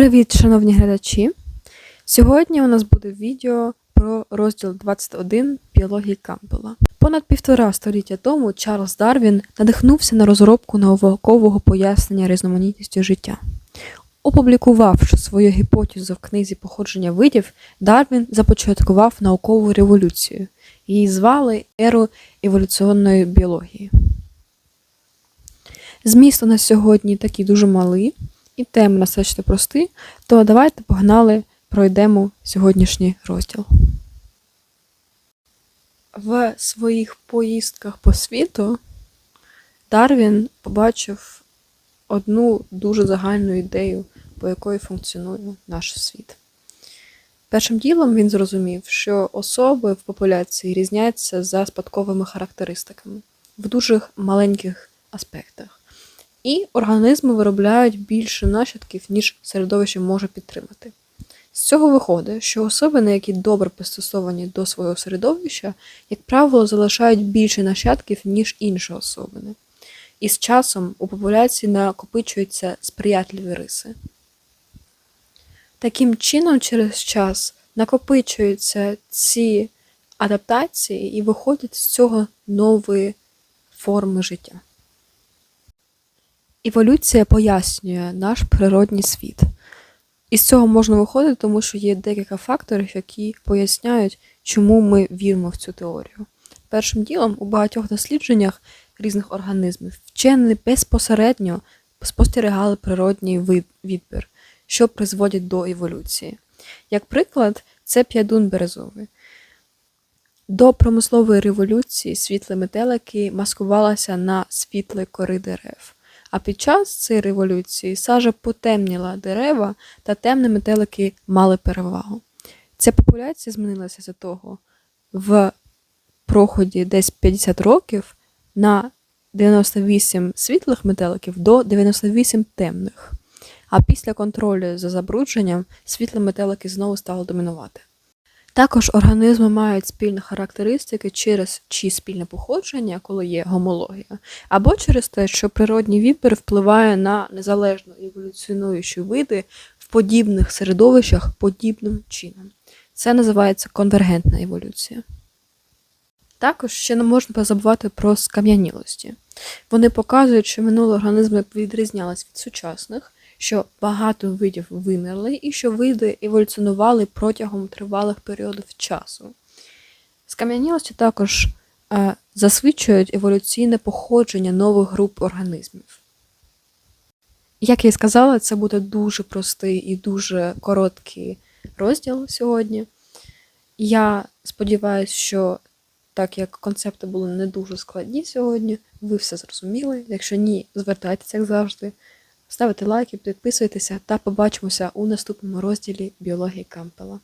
Привіт, шановні глядачі! Сьогодні у нас буде відео про розділ 21 біології Кампбелла. Понад півтора століття тому Чарльз Дарвін надихнувся на розробку наукового пояснення різноманітності життя. Опублікувавши свою гіпотезу в книзі походження видів, Дарвін започаткував наукову революцію. Її звали еру еволюційної біології. Зміст у нас сьогодні такий дуже малий, і теми достатньо прості, то давайте погнали, пройдемо сьогоднішній розділ. В своїх поїздках по світу Дарвін побачив одну дуже загальну ідею, по якої функціонує наш світ. Першим ділом він зрозумів, що особи в популяції різняться за спадковими характеристиками в дуже маленьких аспектах. І організми виробляють більше нащадків, ніж середовище може підтримати. З цього виходить, що особини, які добре пристосовані до свого середовища, як правило, залишають більше нащадків, ніж інші особини. І з часом у популяції накопичуються сприятливі риси. Таким чином, через час накопичуються ці адаптації і виходять з цього нові форми життя. Еволюція пояснює наш природній світ. І з цього можна виходити, тому що є декілька факторів, які поясняють, чому ми віримо в цю теорію. Першим ділом, у багатьох дослідженнях різних організмів вчені безпосередньо спостерігали природній відбір, що призводить до еволюції. Як приклад, це п'ядун березовий. До промислової революції світлі метелики маскувалися на світлі кори дерев. А під час цієї революції сажа потемніла дерева та темні метелики мали перевагу. Ця популяція змінилася за того в проході десь 50 років на 98 світлих метеликів до 98 темних. А після контролю за забрудженням світлі метелики знову стали домінувати. Також організми мають спільні характеристики через чи спільне походження, коли є гомологія, або через те, що природній відбір впливає на незалежно еволюціонуючі види в подібних середовищах подібним чином. Це називається конвергентна еволюція. Також ще не можна забувати про скам'янілості. Вони показують, що минулі організми відрізнялись від сучасних що багато видів вимерли і що види еволюціонували протягом тривалих періодів часу. Скам'янілості також е, засвідчують еволюційне походження нових груп організмів. Як я і сказала, це буде дуже простий і дуже короткий розділ сьогодні. Я сподіваюся, що так як концепти були не дуже складні сьогодні, ви все зрозуміли. Якщо ні, звертайтеся, як завжди. Ставте лайки, підписуйтеся та побачимося у наступному розділі біології Кампела.